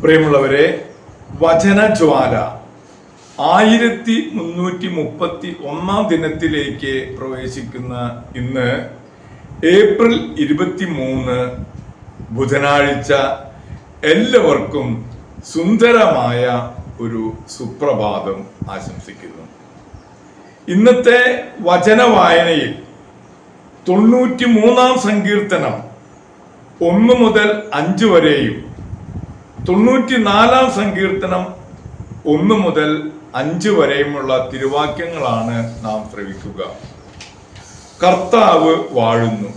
പ്രിയമുള്ളവരെ വചനജ്വാല ആയിരത്തി മുന്നൂറ്റി മുപ്പത്തി ഒന്നാം ദിനത്തിലേക്ക് പ്രവേശിക്കുന്ന ഇന്ന് ഏപ്രിൽ ഇരുപത്തി മൂന്ന് ബുധനാഴ്ച എല്ലാവർക്കും സുന്ദരമായ ഒരു സുപ്രഭാതം ആശംസിക്കുന്നു. ഇന്നത്തെ വചന വായനയിൽ തൊണ്ണൂറ്റി മൂന്നാം സങ്കീർത്തനം ഒന്ന് മുതൽ അഞ്ച് വരെയും തൊണ്ണൂറ്റിനാലാം സങ്കീർത്തനം ഒന്ന് മുതൽ അഞ്ച് വരെയുമുള്ള തിരുവാക്യങ്ങളാണ് നാം ശ്രവിക്കുക. കർത്താവ് വാഴുന്നു.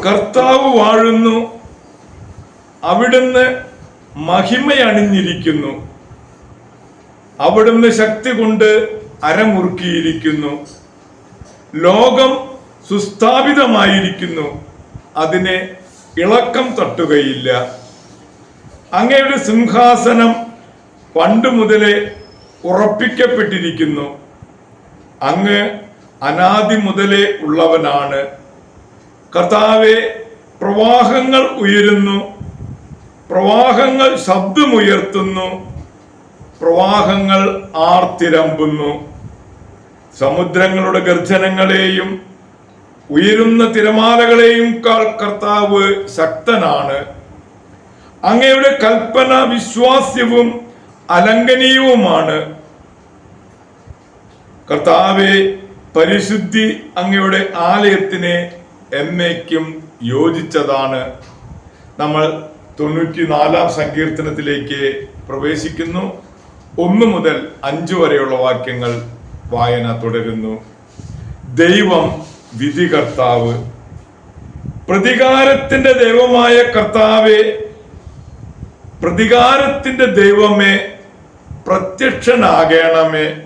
കർത്താവ് വാഴുന്നു. അവിടുന്ന് മഹിമയണിഞ്ഞിരിക്കുന്നു. അവിടുന്ന് ശക്തി കൊണ്ട് അരമുറുക്കിയിരിക്കുന്നു. ലോകം സുസ്ഥാപിതമായിരിക്കുന്നു. അതിനെ ഇളക്കം തട്ടുകയില്ല. അങ്ങയുടെ സിംഹാസനം പണ്ട് മുതലേ ഉറപ്പിക്കപ്പെട്ടിരിക്കുന്നു. അങ്ങ് അനാദി മുതലേ ഉള്ളവനാണ്. കർത്താവെ പ്രവാഹങ്ങൾ ഉയരുന്നു. പ്രവാഹങ്ങൾ ശബ്ദമുയർത്തുന്നു. പ്രവാഹങ്ങൾ ആർത്തിരമ്പുന്നു. സമുദ്രങ്ങളുടെ ഗർജനങ്ങളെയും ഉയരുന്ന തിരമാലകളെയും കർത്താവ് ശക്തനാണ്. അങ്ങയുടെ കൽപ്പന വിശ്വാസ്യവും അലംഘനീയവുമാണ് കർത്താവെ പരിശുദ്ധി അങ്ങയുടെ ആലയത്തിന് എന്നേക്കും യോജിച്ചതാണ്. നമ്മൾ തൊണ്ണൂറ്റിനാലാം സങ്കീർത്തനത്തിലേക്ക് പ്രവേശിക്കുന്നു. ഒന്ന് മുതൽ അഞ്ചു വരെയുള്ള വാക്യങ്ങൾ വായന തുടരുന്നു. ദൈവം വിധികർത്താവ്. പ്രതികാരത്തിന്റെ ദൈവമായ കർത്താവെ പ്രതികാരത്തിന്റെ ദൈവമേ പ്രത്യക്ഷനാകണമേ.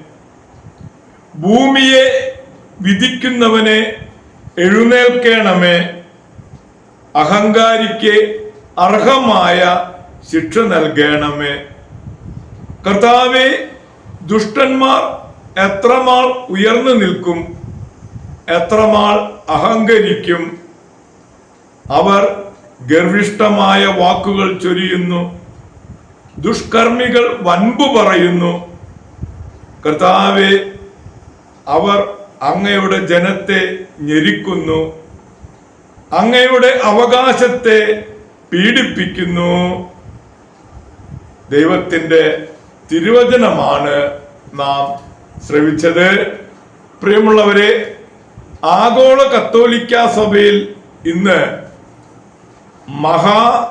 ഭൂമിയെ വിധിക്കുന്നവനെ എഴുന്നേൽക്കണമേ. അഹങ്കാരിക്ക് അർഹമായ ശിക്ഷ നൽകണമേ. കർത്താവെ ദുഷ്ടന്മാർ എത്രമാൾ ഉയർന്നു നിൽക്കും എത്രമാൾ അഹങ്കരിക്കും. അവർ ഗർവിഷ്ടമായ വാക്കുകൾ ചൊരിയുന്നു. ദുഷ്കർമ്മികൾ വൻപു പറയുന്നു. കർത്താവെ അവർ അങ്ങയുടെ ജനത്തെ ഞെരിക്കുന്നു. അങ്ങയുടെ അവകാശത്തെ പീഡിപ്പിക്കുന്നു. ദൈവത്തിന്റെ തിരുവചനമാണ് നാം ശ്രവിച്ചത്. പ്രിയമുള്ളവരെ ആഗോള കത്തോലിക്ക സഭയിൽ ഇന്ന് മഹാ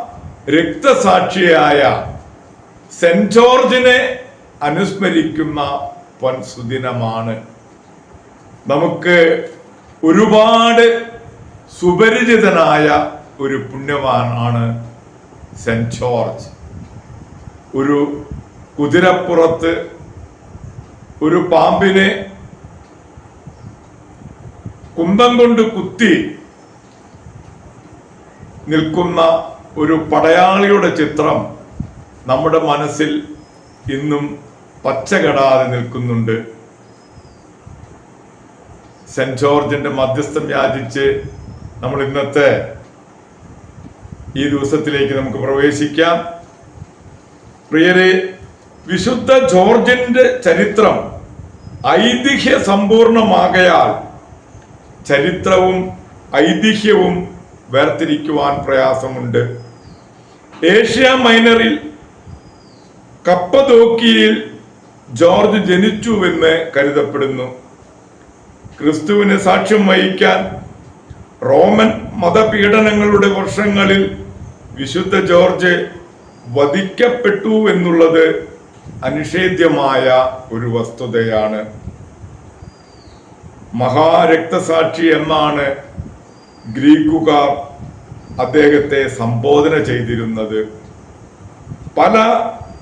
രക്തസാക്ഷിയായ സെന്റ് ജോർജിനെ അനുസ്മരിക്കുന്ന പൊൻസുദിനമാണ്. നമുക്ക് ഒരുപാട് സുപരിചിതനായ ഒരു പുണ്യവാനാണ് സെന്റ് ജോർജ്. ഒരു കുതിരപ്പുറത്ത് ഒരു പാമ്പിനെ കുന്തം കൊണ്ട് കുത്തി നിൽക്കുന്ന ഒരു പടയാളിയുടെ ചിത്രം നമ്മുടെ മനസ്സിൽ ഇന്നും പച്ചകെടാതെ നിൽക്കുന്നുണ്ട്. സെന്റ് ജോർജിന്റെ മധ്യസ്ഥം യാചിച്ച് നമ്മൾ ഇന്നത്തെ ഈ ദിവസത്തിലേക്ക് നമുക്ക് പ്രവേശിക്കാം. പ്രിയരെ വിശുദ്ധ ജോർജിന്റെ ചരിത്രം ഐതിഹ്യ സമ്പൂർണമാകയാൽ ചരിത്രവും ഐതിഹ്യവും വേർതിരിക്കുവാൻ പ്രയാസമുണ്ട്. ഏഷ്യ മൈനറിൽ കപ്പതോക്കിയിൽ ജോർജ് ജനിച്ചുവെന്ന് കരുതപ്പെടുന്നു. ക്രിസ്തുവിന് സാക്ഷ്യം വഹിക്കാൻ റോമൻ മതപീഡനങ്ങളുടെ വർഷങ്ങളിൽ വിശുദ്ധ ജോർജ് വധിക്കപ്പെട്ടു എന്നുള്ളത് അനിഷേധ്യമായ ഒരു വസ്തുതയാണ്. മഹാരക്തസാക്ഷി എന്നാണ് ഗ്രീക്കുകാർ അദ്ദേഹത്തെ സംബോധന ചെയ്തിരുന്നത്. പല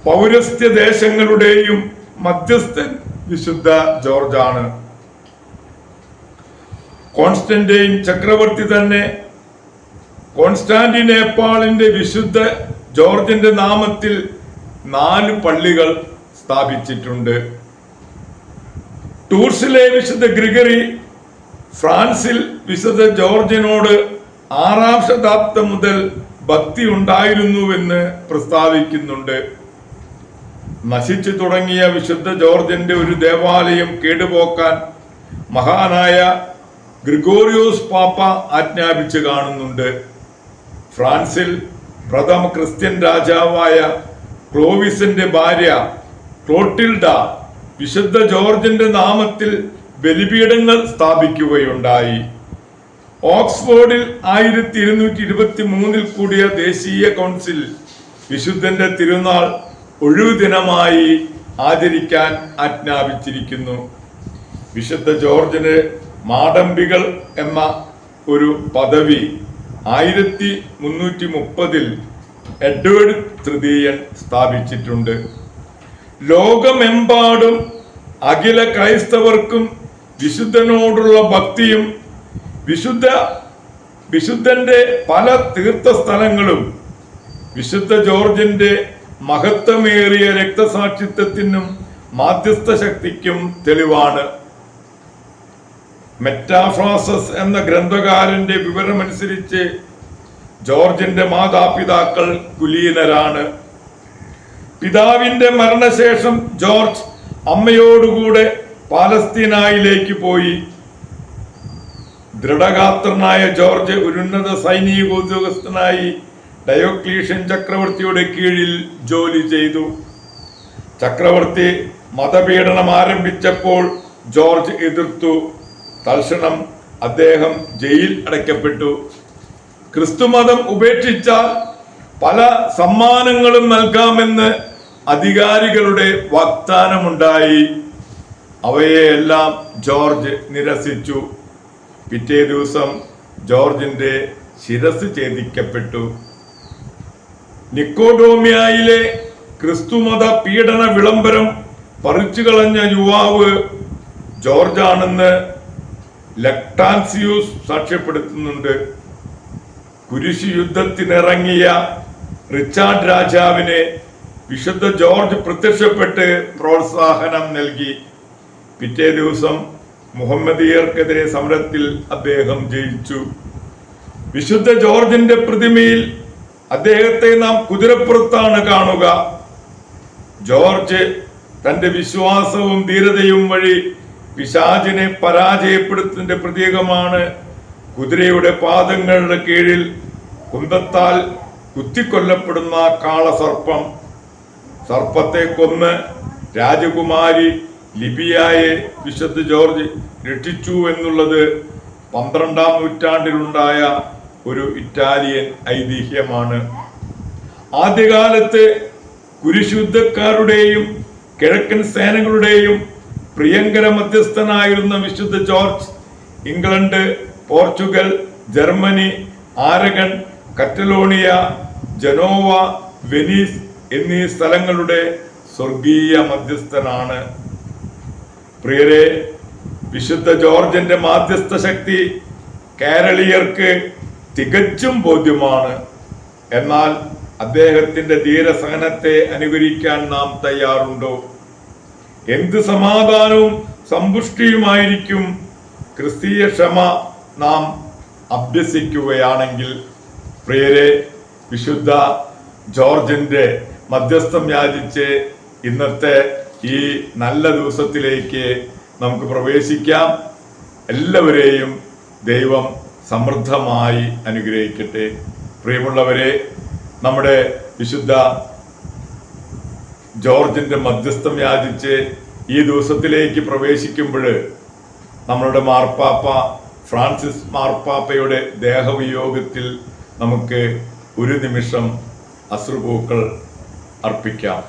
പൗരസ്ത്യ ദേശങ്ങളുടെയും മധ്യസ്ഥൻ വിശുദ്ധ ജോർജാണ്. കോൺസ്റ്റന്റൈൻ ചക്രവർത്തി തന്നെ കോൺസ്റ്റാന്റിനേപ്പാളിന്റെ വിശുദ്ധ ജോർജിന്റെ നാമത്തിൽ നാല് പള്ളികൾ സ്ഥാപിച്ചിട്ടുണ്ട്. ടൂർസിലെ വിശുദ്ധ ഗ്രിഗറി ഫ്രാൻസിൽ വിശുദ്ധ ജോർജിനോട് ആറാം ശതാബ്ദം മുതൽ ഭക്തി ഉണ്ടായിരുന്നുവെന്ന് പ്രസ്താവിക്കുന്നുണ്ട്. നശിച്ചു തുടങ്ങിയ വിശുദ്ധ ജോർജിന്റെ ഒരു ദേവാലയം കേടുപോക്കാൻ മഹാനായ ഗ്രിഗോറിയോസ് പാപ്പ ആജ്ഞാപിച്ചു കാണുന്നുണ്ട്. ഫ്രാൻസിൽ പ്രഥമ ക്രിസ്ത്യൻ രാജാവായ ക്ലോവിസിന്റെ ഭാര്യ ക്ലോട്ടിൽഡ വിശുദ്ധ ജോർജിന്റെ നാമത്തിൽ ബലിപീഠങ്ങൾ സ്ഥാപിക്കുകയുണ്ടായി. ഓക്സ്ഫോർഡിൽ ആയിരത്തി ഇരുന്നൂറ്റി ഇരുപത്തി മൂന്നിൽ കൂടിയ ദേശീയ കൗൺസിൽ വിശുദ്ധന്റെ തിരുനാൾ ഒഴിവു ദിനമായി ആചരിക്കാൻ ആജ്ഞാപിച്ചിരിക്കുന്നു. വിശുദ്ധ ജോർജിന് മാടമ്പികൾ എന്ന ഒരു പദവി ആയിരത്തി മുന്നൂറ്റി മുപ്പതിൽ എഡ്വേർഡ് തൃതീയൻ സ്ഥാപിച്ചിട്ടുണ്ട്. ലോകമെമ്പാടും അഖില ക്രൈസ്തവർക്കും വിശുദ്ധനോടുള്ള ഭക്തിയും വിശുദ്ധ വിശുദ്ധന്റെ പല തീർത്ഥ സ്ഥലങ്ങളും വിശുദ്ധ ജോർജിന്റെ മഹത്വമേറിയ രക്തസാക്ഷിത്വത്തിനും മാധ്യസ്ഥ ശക്തിക്കും തെളിവാണ്. മെറ്റാഫ്രാസസ് എന്ന ഗ്രന്ഥകാരന്റെ വിവരമനുസരിച്ച് ജോർജിന്റെ മാതാപിതാക്കൾ കുലീനരാണ്. പിതാവിന്റെ മരണശേഷം ജോർജ് അമ്മയോടുകൂടെ പാലസ്തീനായിലേക്ക് പോയി. ദൃഢഗാത്രനായ ജോർജ് ഒരുന്നത സൈനിക ഉദ്യോഗസ്ഥനായി ഡയോക്ലീഷ്യൻ ചക്രവർത്തിയുടെ കീഴിൽ ജോലി ചെയ്തു. ചക്രവർത്തി മതപീഡനം ആരംഭിച്ചപ്പോൾ ജോർജ് എതിർത്തു. തൽക്ഷണം അദ്ദേഹം ജയിൽ അടയ്ക്കപ്പെട്ടു. ക്രിസ്തുമതം ഉപേക്ഷിച്ച പല സമ്മാനങ്ങളും നൽകാമെന്ന് അധികാരികളുടെ വാഗ്ദാനമുണ്ടായി. അവയെല്ലാം ജോർജ് നിരസിച്ചു. പിറ്റേ ദിവസം ജോർജിന്റെ ശിരസ് ഛേദിക്കപ്പെട്ടു. നിക്കോഡോമിയയിലെ ക്രിസ്തുമത പീഡന വിളംബരം പറിച്ചു കളഞ്ഞ യുവാവ് ജോർജാണെന്ന് ലക്ടാൻസിയൂസ് സാക്ഷ്യപ്പെടുത്തുന്നുണ്ട്. കുരിശു യുദ്ധത്തിനിറങ്ങിയ റിച്ചാർഡ് രാജാവിനെ വിശുദ്ധ ജോർജ് പ്രത്യക്ഷപ്പെട്ട് പ്രോത്സാഹനം നൽകി. പിറ്റേ ദിവസം മുഹമ്മദീയർക്കെതിരെ സമരത്തിൽ അദ്ദേഹം ജയിച്ചു. വിശുദ്ധ ജോർജിന്റെ പ്രതിമയിൽ അദ്ദേഹത്തെ നാം കുതിരപ്പുറത്താണ് കാണുക. ജോർജ് തന്റെ വിശ്വാസവും ധീരതയും വഴി പിശാചിനെ പരാജയപ്പെടുത്തുന്നതിന്റെ പ്രതീകമാണ് കുതിരയുടെ പാദങ്ങളുടെ കീഴിൽ കുന്തത്താൽ കുത്തിക്കൊല്ലപ്പെടുന്ന കാളസർപ്പം. സർപ്പത്തെ കൊന്ന് രാജകുമാരി ലിബിയായെ വിശുദ്ധ ജോർജ് രക്ഷിച്ചു എന്നുള്ളത് പന്ത്രണ്ടാം നൂറ്റാണ്ടിലുണ്ടായ ഒരു ഇറ്റാലിയൻ ഐതിഹ്യമാണ്. ആദ്യകാലത്ത് കുരിശുദ്ധക്കാരുടെയും കിഴക്കൻ സേനകളുടെയും പ്രിയങ്കര മധ്യസ്ഥനായിരുന്ന വിശുദ്ധ George England Portugal Germany Aragon Catalonia Genoa Venice എന്നീ സ്ഥലങ്ങളുടെ സ്വർഗീയ മധ്യസ്ഥനാണ്. പ്രിയരെ വിശുദ്ധ ജോർജിന്റെ മാധ്യസ്ഥ ശക്തി കേരളീയർക്ക് തികച്ചും ബോധ്യമാണ്. എന്നാൽ അദ്ദേഹത്തിന്റെ ധീരസഹനത്തെ അനുകരിക്കാൻ നാം തയ്യാറുണ്ടോ? എന്ത് സമാധാനവും സമ്പുഷ്ടിയുമായിരിക്കും ക്രിസ്തീയ ക്ഷമ നാം അഭ്യസിക്കുകയാണെങ്കിൽ? പ്രിയരെ വിശുദ്ധ ജോർജിന്റെ മധ്യസ്ഥം യാചിച്ച് ഇന്നത്തെ ഈ നല്ല ദിവസത്തിലേക്ക് നമുക്ക് പ്രവേശിക്കാം. എല്ലാവരെയും ദൈവം സമൃദ്ധമായി അനുഗ്രഹിക്കട്ടെ. പ്രിയമുള്ളവരെ നമ്മുടെ വിശുദ്ധ ജോർജിന്റെ മധ്യസ്ഥം യാചിച്ച് ഈ ദിവസത്തിലേക്ക് പ്രവേശിക്കുമ്പോൾ നമ്മളുടെ മാർപ്പാപ്പ ഫ്രാൻസിസ് മാർപ്പാപ്പയുടെ ദേഹവിയോഗത്തിൽ നമുക്ക് ഒരു നിമിഷം അശ്രുപൂക്കൾ അർപ്പിക്കാം.